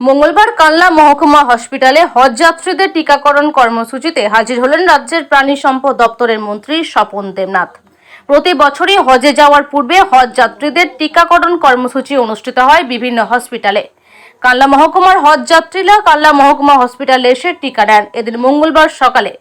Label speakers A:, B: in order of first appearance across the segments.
A: মঙ্গলবার কানলা মহকুমা হসপিটালে হজ যাত্রীদের টিকাকরণ কর্মসূচিতে হাজির হলেন রাজ্যের প্রাণী সম্পদ দপ্তরের মন্ত্রী স্বপন দেবনাথ। প্রতি বছরই হজে যাওয়ার পূর্বে হজ যাত্রীদের টিকাকরণ কর্মসূচি অনুষ্ঠিত হয় বিভিন্ন হসপিটালে। কাল্লা মহকুমার হজ যাত্রীরা কাল্লা মহকুমা হসপিটালে এসে টিকা নেন। এদিন মঙ্গলবার সকালে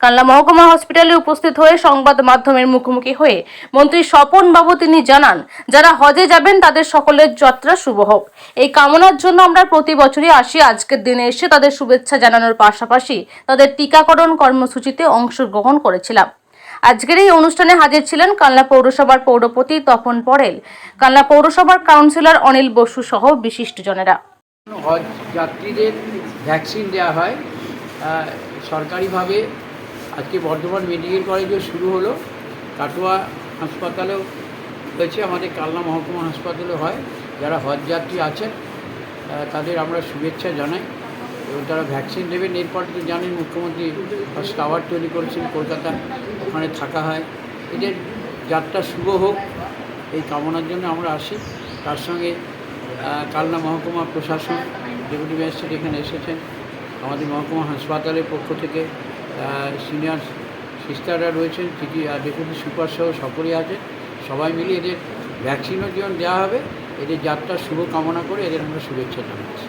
A: কাল্লা মহকুমা হসপিটালে উপস্থিত হয়ে সংবাদ মাধ্যমের মুখোমুখি হয়ে মন্ত্রী স্বপন বাবু তিনি জানান, যারা হজে যাবেন তাদের সকলের যাত্রা শুভ হোক। এই কামনার জন্য আমরা প্রতি বছরই আসি, আজকের দিনে এসে তাদের শুভেচ্ছা জানানোর পাশাপাশি তাদের টিকাকরণ কর্মসূচিতে অংশগ্রহণ করেছিলাম। আজকের এই অনুষ্ঠানে হাজির ছিলেন কালনা পৌরসভার পৌরপতি তপন পরেল, কালনা পৌরসভার কাউন্সিলর অনিল বসু সহ বিশিষ্টজনেরা
B: হজ যাত্রীদের ভ্যাকসিন দেওয়া হয় সরকারিভাবে আজকে বর্ধমান মেডিকেল কলেজেও শুরু হলো। কাটোয়া হাসপাতালেও হয়েছে, আমাদের কালনা মহকুমা হাসপাতালেও হয়। যারা হজ যাত্রী আছেন তাদের আমরা শুভেচ্ছা জানাই। এবং তারা ভ্যাকসিন দেবেন এরপর তো জানেন মুখ্যমন্ত্রী টাওয়ার তৈরি করেছেন কলকাতা ওখানে থাকা হয়। এদের যাত্রা শুভ হোক, এই কামনার জন্য আমরা আসি। তার সঙ্গে কালনা মহকুমা প্রশাসন, ডেপুটি ম্যাজিস্ট্রেট এখানে এসেছেন। আমাদের মহকুমা হাসপাতালের পক্ষ থেকে সিনিয়র সিস্টাররা রয়েছেন চিঠি ডেপুটি সুপার সহ সকলেই আছে। সবাই মিলে এদের ভ্যাকসিনও যেমন দেওয়া হবে, এদের যাত্রার শুভ কামনা করে এদের আমরা শুভেচ্ছা জানাচ্ছি।